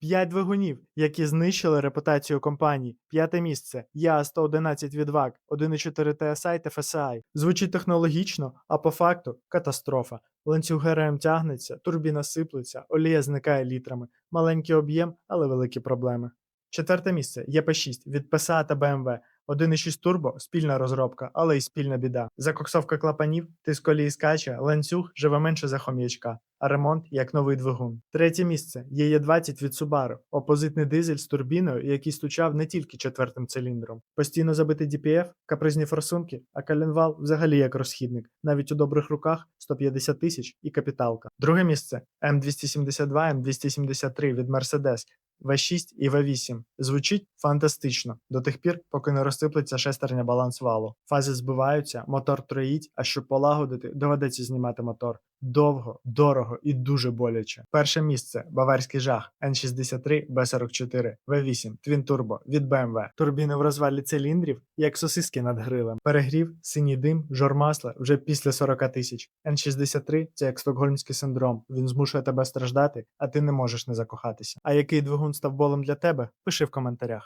П'ять двигунів, які знищили репутацію компанії. П'яте місце Я-111 відваг, 1.4 TSI та FSI. Звучить технологічно, а по факту катастрофа. Ланцюг ГРМ тягнеться, турбіна сиплеться, олія зникає літрами. Маленький об'єм, але великі проблеми. Четверте місце ЄП6 від PSA та BMW. 1.6 турбо спільна розробка, але й спільна біда. Закоксовка клапанів, тиск олії скаче, ланцюг живе менше за хом'ячка, а ремонт як новий двигун. Третє місце ЄЄ20 від Subaru. Опозитний дизель з турбіною, який стучав не тільки четвертим циліндром. Постійно забитий DPF, капризні форсунки, а коленвал взагалі як розхідник. Навіть у добрих руках 150 тисяч і капіталка. Друге місце М272, М273 від Mercedes. V6 і V8. Звучить фантастично до тих пір, поки не розсиплеться шестерня баланс валу. Фази збиваються, мотор троїть, а щоб полагодити, доведеться знімати мотор. Довго, дорого і дуже боляче. Перше місце баварський жах N63 B44 V8 Twin Turbo від BMW. Турбіни в розвалі циліндрів, як сосиски над грилем. Перегрів, синій дим, жор масла вже після 40 тисяч. N63 це як стокгольмський синдром. Він змушує тебе страждати, а ти не можеш не закохатися. А який двигун став болем для тебе? Пиши в коментарях.